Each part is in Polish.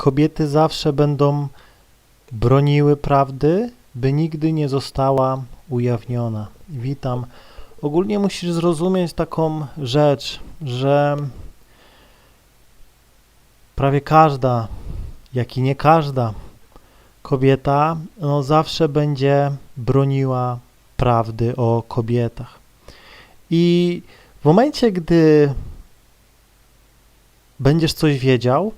kobiety zawsze będą broniły prawdy, by nigdy nie została ujawniona. Witam. Ogólnie musisz zrozumieć taką rzecz, że prawie każda, jak i nie każda kobieta, no zawsze będzie broniła prawdy o kobietach. I w momencie, gdy będziesz coś wiedział,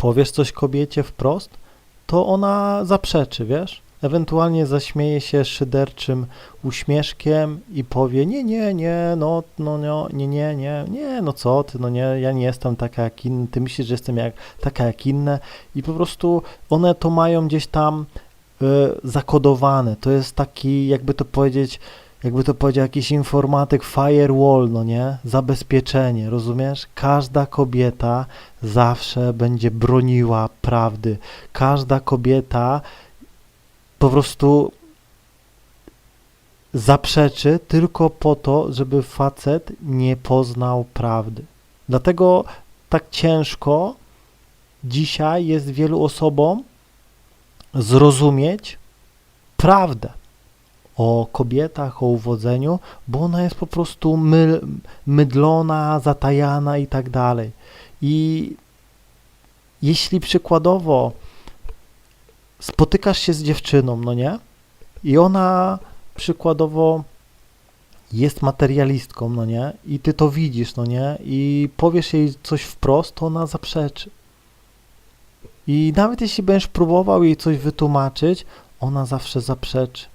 powiesz coś kobiecie wprost, to ona zaprzeczy, wiesz? Ewentualnie zaśmieje się szyderczym uśmieszkiem i powie, nie, nie, nie, no, no, no, nie, nie, nie, nie, no co ty, no nie, ja nie jestem taka jak inny, ty myślisz, że jestem jak, taka jak inne i po prostu one to mają gdzieś tam y, zakodowane, to jest taki, jakby to powiedzieć, jakby to powiedział jakiś informatyk, firewall, no nie, zabezpieczenie, rozumiesz? Każda kobieta zawsze będzie broniła prawdy, każda kobieta po prostu zaprzeczy tylko po to, żeby facet nie poznał prawdy. Dlatego tak ciężko dzisiaj jest wielu osobom zrozumieć prawdę o kobietach, o uwodzeniu, bo ona jest po prostu my, mydlona, zatajana i tak dalej. I jeśli przykładowo spotykasz się z dziewczyną, no nie? I ona przykładowo jest materialistką, no nie? I ty to widzisz, no nie? I powiesz jej coś wprost, to ona zaprzeczy. I nawet jeśli będziesz próbował jej coś wytłumaczyć, ona zawsze zaprzeczy.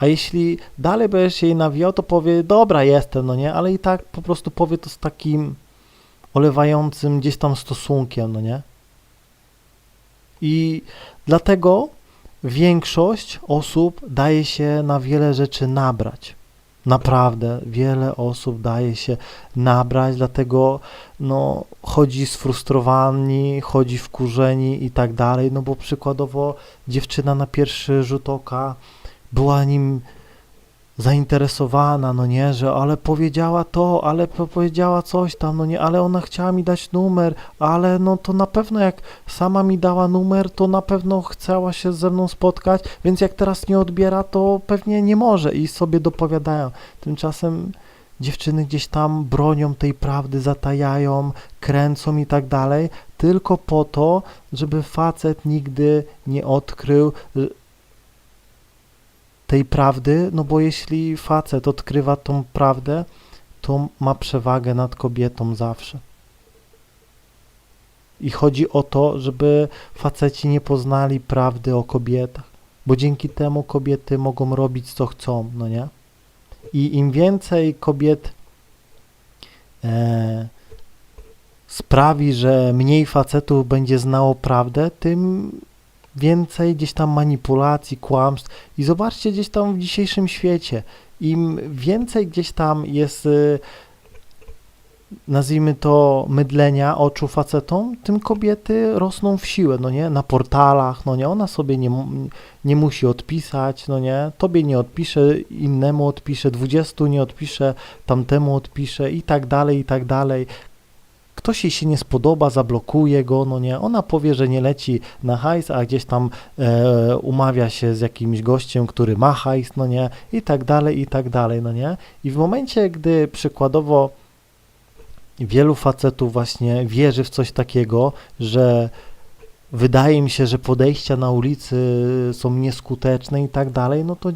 A jeśli dalej będziesz jej nawijał, to powie, dobra, jestem, no nie? Ale i tak po prostu powie to z takim olewającym gdzieś tam stosunkiem, no nie? I dlatego większość osób daje się na wiele rzeczy nabrać. Naprawdę, wiele osób daje się nabrać, dlatego no, chodzi sfrustrowani, chodzi wkurzeni i tak dalej, no bo przykładowo dziewczyna na pierwszy rzut oka była nim zainteresowana, no nie, że ale powiedziała to, ale po- powiedziała coś tam, no nie, ale ona chciała mi dać numer, ale no to na pewno jak sama mi dała numer, to na pewno chciała się ze mną spotkać, więc jak teraz nie odbiera, to pewnie nie może i sobie dopowiadają. Tymczasem dziewczyny gdzieś tam bronią tej prawdy, zatajają, kręcą i tak dalej, tylko po to, żeby facet nigdy nie odkrył tej prawdy, no bo jeśli facet odkrywa tą prawdę, to ma przewagę nad kobietą zawsze. I chodzi o to, żeby faceci nie poznali prawdy o kobietach, bo dzięki temu kobiety mogą robić co chcą, no nie? I im więcej kobiet e, sprawi, że mniej facetów będzie znało prawdę, tym więcej gdzieś tam manipulacji, kłamstw. I zobaczcie gdzieś tam w dzisiejszym świecie, im więcej gdzieś tam jest, y, nazwijmy to, mydlenia oczu facetom, tym kobiety rosną w siłę, no nie? Na portalach, no nie? Ona sobie nie, nie musi odpisać, no nie? Tobie nie odpisze, innemu odpisze, dwudziestu nie odpisze, tamtemu odpisze i tak dalej, i tak dalej. Ktoś jej się nie spodoba, zablokuje go, no nie? Ona powie, że nie leci na hajs, a gdzieś tam e, umawia się z jakimś gościem, który ma hajs, no nie? I tak dalej, i tak dalej, no nie? I w momencie, gdy przykładowo wielu facetów właśnie wierzy w coś takiego, że wydaje mi się, że podejścia na ulicy są nieskuteczne i tak dalej, no to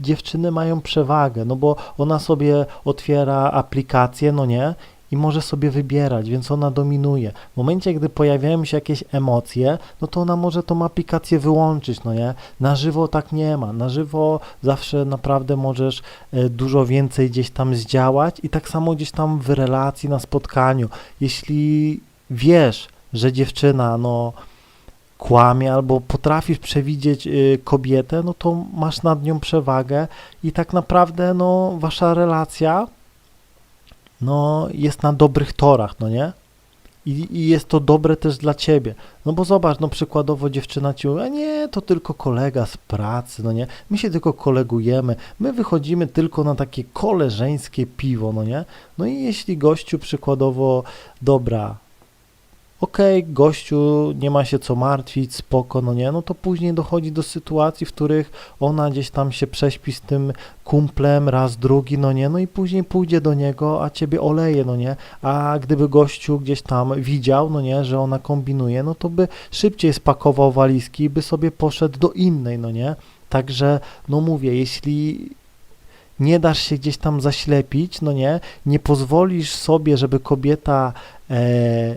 dziewczyny mają przewagę, no bo ona sobie otwiera aplikację, no nie? I może sobie wybierać, więc ona dominuje. W momencie, gdy pojawiają się jakieś emocje, no to ona może tą aplikację wyłączyć, no nie? Na żywo tak nie ma. Na żywo zawsze naprawdę możesz e, dużo więcej gdzieś tam zdziałać i tak samo gdzieś tam w relacji, na spotkaniu. Jeśli wiesz, że dziewczyna, no kłamie albo potrafisz przewidzieć y, kobietę, no to masz nad nią przewagę i tak naprawdę no wasza relacja no jest na dobrych torach, no nie? I, I jest to dobre też dla ciebie. No bo zobacz, no przykładowo dziewczyna ci mówi, a nie, to tylko kolega z pracy, no nie? My się tylko kolegujemy, my wychodzimy tylko na takie koleżeńskie piwo, no nie? No i jeśli gościu przykładowo, dobra, okej, gościu, nie ma się co martwić, spoko, no nie, no to później dochodzi do sytuacji, w których ona gdzieś tam się prześpi z tym kumplem, raz, drugi, no nie, no i później pójdzie do niego, a ciebie oleje, no nie, a gdyby gościu gdzieś tam widział, no nie, że ona kombinuje, no to by szybciej spakował walizki i by sobie poszedł do innej, no nie, także, no mówię, jeśli nie dasz się gdzieś tam zaślepić, no nie, nie pozwolisz sobie, żeby kobieta e,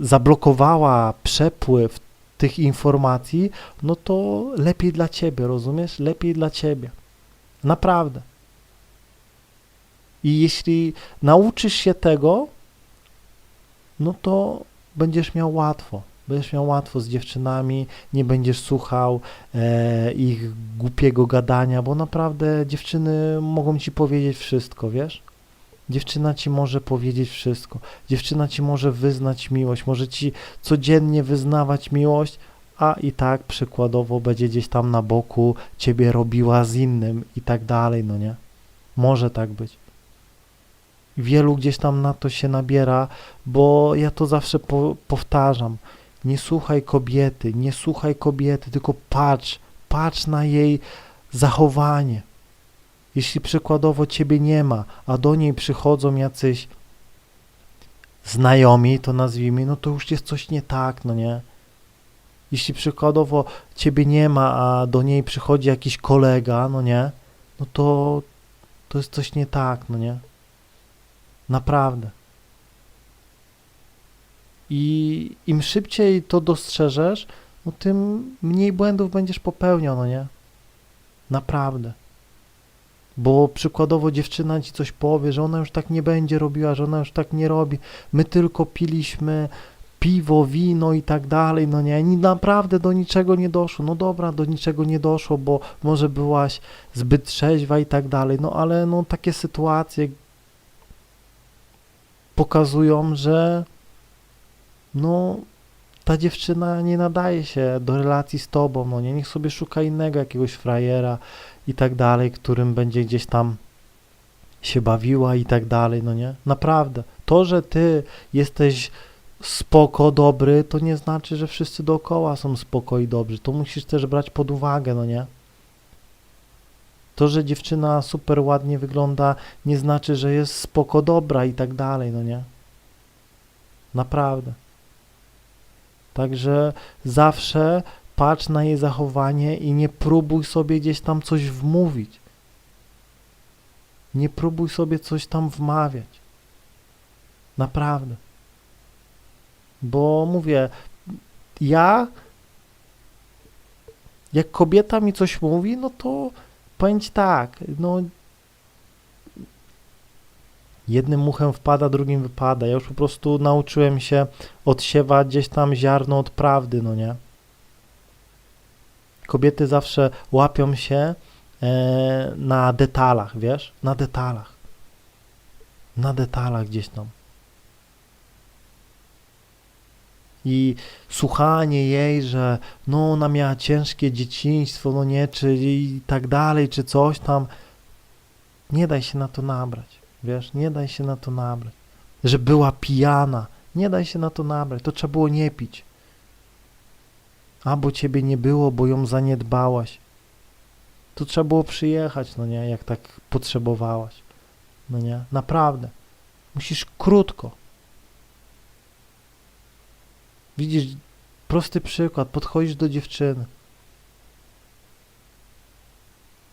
zablokowała przepływ tych informacji, no to lepiej dla ciebie, rozumiesz? Lepiej dla ciebie. Naprawdę. I jeśli nauczysz się tego, no to będziesz miał łatwo. Będziesz miał łatwo z dziewczynami, nie będziesz słuchał e, ich głupiego gadania, bo naprawdę dziewczyny mogą ci powiedzieć wszystko, wiesz? Dziewczyna ci może powiedzieć wszystko. Dziewczyna ci może wyznać miłość, może ci codziennie wyznawać miłość, a i tak przykładowo będzie gdzieś tam na boku ciebie robiła z innym i tak dalej, no nie? Może tak być. Wielu gdzieś tam na to się nabiera, bo ja to zawsze po, powtarzam. Nie słuchaj kobiety, nie słuchaj kobiety, tylko patrz, patrz na jej zachowanie. Jeśli przykładowo ciebie nie ma, a do niej przychodzą jacyś znajomi, to nazwijmy, no to już jest coś nie tak, no nie? Jeśli przykładowo ciebie nie ma, a do niej przychodzi jakiś kolega, no nie? No to to jest coś nie tak, no nie? Naprawdę. I im szybciej to dostrzeżesz, no tym mniej błędów będziesz popełniał, no nie? Naprawdę. Bo przykładowo dziewczyna ci coś powie, że ona już tak nie będzie robiła, że ona już tak nie robi. My tylko piliśmy piwo, wino i tak dalej, no nie, Ni- naprawdę do niczego nie doszło. No dobra, do niczego nie doszło, bo może byłaś zbyt trzeźwa i tak dalej, no ale no takie sytuacje pokazują, że no ta dziewczyna nie nadaje się do relacji z tobą, no nie, niech sobie szuka innego jakiegoś frajera i tak dalej, którym będzie gdzieś tam się bawiła i tak dalej, no nie, naprawdę. To, że ty jesteś spoko, dobry, to nie znaczy, że wszyscy dookoła są spoko i dobrzy. To musisz też brać pod uwagę, no nie? To, że dziewczyna super ładnie wygląda, nie znaczy, że jest spoko dobra i tak dalej, no nie? Naprawdę. Także zawsze patrz na jej zachowanie i nie próbuj sobie gdzieś tam coś wmówić. Nie próbuj sobie coś tam wmawiać. Naprawdę. Bo mówię, ja, jak kobieta mi coś mówi, no to powiem tak, no jednym muchem wpada, drugim wypada. Ja już po prostu nauczyłem się odsiewać gdzieś tam ziarno od prawdy, no nie? Kobiety zawsze łapią się e, na detalach, wiesz? Na detalach. Na detalach gdzieś tam. I słuchanie jej, że no ona miała ciężkie dzieciństwo, no nie, czy i tak dalej, czy coś tam. Nie daj się na to nabrać, wiesz, nie daj się na to nabrać. Że była pijana, nie daj się na to nabrać, to trzeba było nie pić. Albo ciebie nie było, bo ją zaniedbałaś. To trzeba było przyjechać, no nie, jak tak potrzebowałaś. No nie, naprawdę. Musisz krótko. Widzisz, prosty przykład, podchodzisz do dziewczyny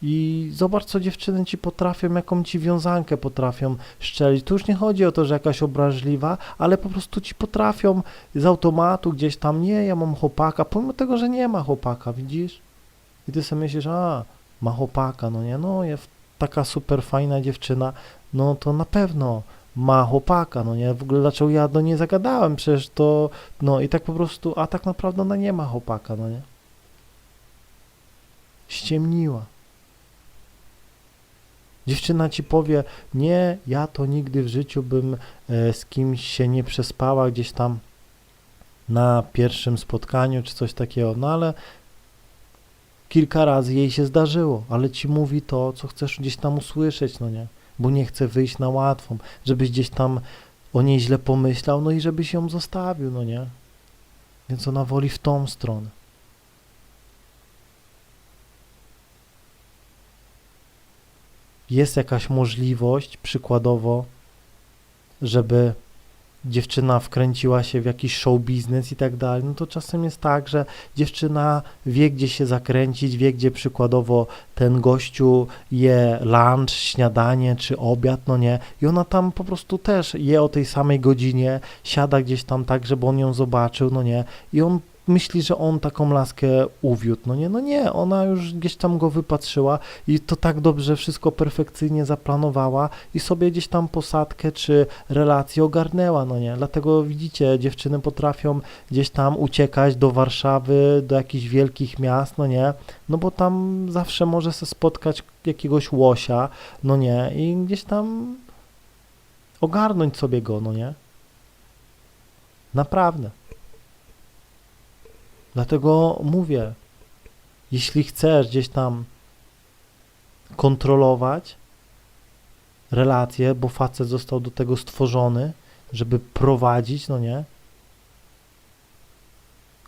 i zobacz, co dziewczyny ci potrafią, jaką ci wiązankę potrafią szczelić. Tu już nie chodzi o to, że jakaś obraźliwa, ale po prostu ci potrafią z automatu gdzieś tam, nie, ja mam chłopaka, pomimo tego, że nie ma chłopaka, widzisz? I ty sobie myślisz, a, ma chłopaka, no nie, no, jest taka super fajna dziewczyna, no to na pewno ma chłopaka, no nie, w ogóle dlaczego ja do niej zagadałem, przecież to, no i tak po prostu, a tak naprawdę ona nie ma chłopaka, no nie. Ściemniła. Dziewczyna ci powie, nie, ja to nigdy w życiu bym e, z kimś się nie przespała gdzieś tam na pierwszym spotkaniu czy coś takiego, no ale kilka razy jej się zdarzyło, ale ci mówi to, co chcesz gdzieś tam usłyszeć, no nie, bo nie chce wyjść na łatwą, żebyś gdzieś tam o niej źle pomyślał, no i żebyś ją zostawił, no nie? Więc ona woli w tą stronę. Jest jakaś możliwość, przykładowo, żeby dziewczyna wkręciła się w jakiś show biznes i tak dalej, no to czasem jest tak, że dziewczyna wie, gdzie się zakręcić, wie, gdzie przykładowo ten gościu je lunch, śniadanie czy obiad, no nie, i ona tam po prostu też je o tej samej godzinie, siada gdzieś tam tak, żeby on ją zobaczył, no nie, i on myśli, że on taką laskę uwiódł, no nie, no nie, ona już gdzieś tam go wypatrzyła i to tak dobrze wszystko perfekcyjnie zaplanowała i sobie gdzieś tam posadkę czy relację ogarnęła, no nie, dlatego widzicie, dziewczyny potrafią gdzieś tam uciekać do Warszawy, do jakichś wielkich miast, no nie, no bo tam zawsze może się spotkać jakiegoś łosia, no nie, i gdzieś tam ogarnąć sobie go, no nie, naprawdę. Dlatego mówię, jeśli chcesz gdzieś tam kontrolować relacje, bo facet został do tego stworzony, żeby prowadzić, no nie?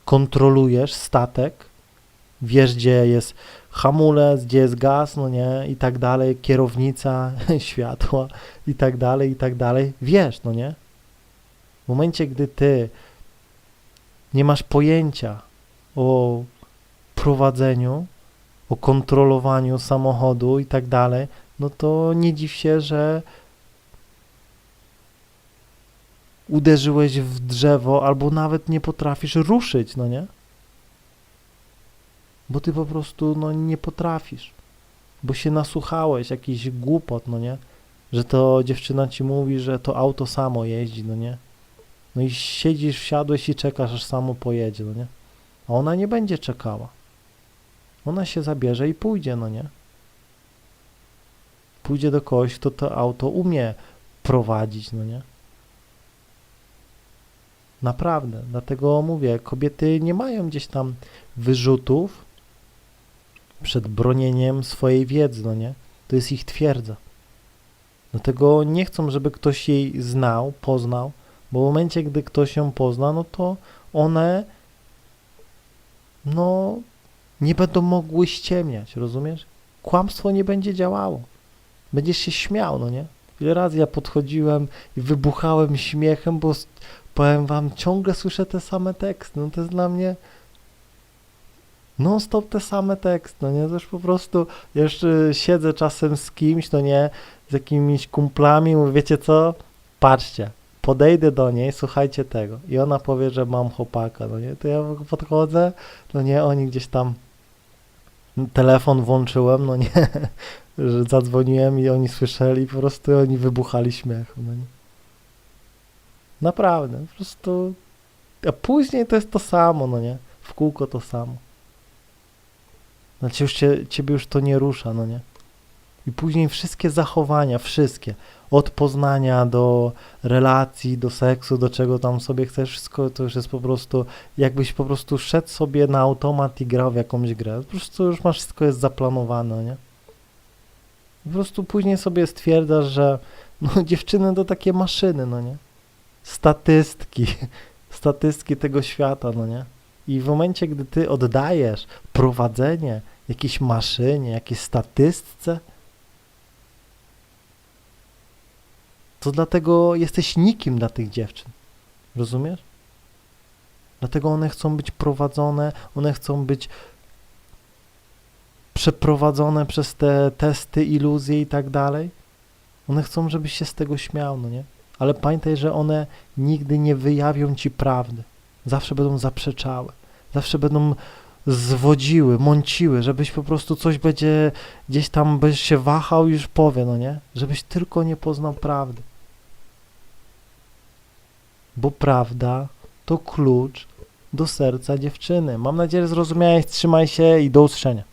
Kontrolujesz statek, wiesz gdzie jest hamulec, gdzie jest gaz, no nie? I tak dalej, kierownica, światła i tak dalej, i tak dalej. Wiesz, no nie? W momencie, gdy ty nie masz pojęcia o prowadzeniu, o kontrolowaniu samochodu i tak dalej, no to nie dziw się, że uderzyłeś w drzewo albo nawet nie potrafisz ruszyć, no nie? Bo ty po prostu no nie potrafisz, bo się nasłuchałeś jakiś głupot, no nie? Że to dziewczyna ci mówi, że to auto samo jeździ, no nie? No i siedzisz, wsiadłeś i czekasz, aż samo pojedzie, no nie? A ona nie będzie czekała. Ona się zabierze i pójdzie, no nie? Pójdzie do kogoś, kto to auto umie prowadzić, no nie? Naprawdę. Dlatego mówię, kobiety nie mają gdzieś tam wyrzutów przed bronieniem swojej wiedzy, no nie? To jest ich twierdza. Dlatego nie chcą, żeby ktoś jej znał, poznał, bo w momencie, gdy ktoś ją pozna, no to one no nie będą mogły ściemniać, rozumiesz? Kłamstwo nie będzie działało. Będziesz się śmiał, no nie? Ile razy ja podchodziłem i wybuchałem śmiechem, bo powiem wam, ciągle słyszę te same teksty. No to jest dla mnie non stop te same teksty, no nie? Już po prostu, jeszcze siedzę czasem z kimś, no nie? Z jakimiś kumplami, mówię, wiecie co? Patrzcie, podejdę do niej, słuchajcie tego. I ona powie, że mam chłopaka, no nie? To ja podchodzę, no nie, oni gdzieś tam telefon włączyłem, no nie, że zadzwoniłem i oni słyszeli, po prostu oni wybuchali śmiechem, no nie. Naprawdę, po prostu, a później to jest to samo, no nie, w kółko to samo. Znaczy już cię, ciebie już to nie rusza, no nie. I później wszystkie zachowania, wszystkie, od poznania do relacji, do seksu, do czego tam sobie chcesz, wszystko to już jest po prostu, jakbyś po prostu szedł sobie na automat i grał w jakąś grę. Po prostu już masz, wszystko jest zaplanowane, nie? Po prostu później sobie stwierdzasz, że no, dziewczyny to takie maszyny, no nie? Statystki, statystki tego świata, no nie? I w momencie, gdy ty oddajesz prowadzenie jakiejś maszynie, jakiejś statystce, to dlatego jesteś nikim dla tych dziewczyn. Rozumiesz? Dlatego one chcą być prowadzone, one chcą być przeprowadzone przez te testy, iluzje i tak dalej. One chcą, żebyś się z tego śmiał, no nie? Ale pamiętaj, że one nigdy nie wyjawią ci prawdy. Zawsze będą zaprzeczały. Zawsze będą zwodziły, mąciły, żebyś po prostu coś będzie gdzieś tam będziesz się wahał i już powie, no nie? Żebyś tylko nie poznał prawdy. Bo prawda to klucz do serca dziewczyny. Mam nadzieję, że zrozumiałeś. Trzymaj się i do usłyszenia.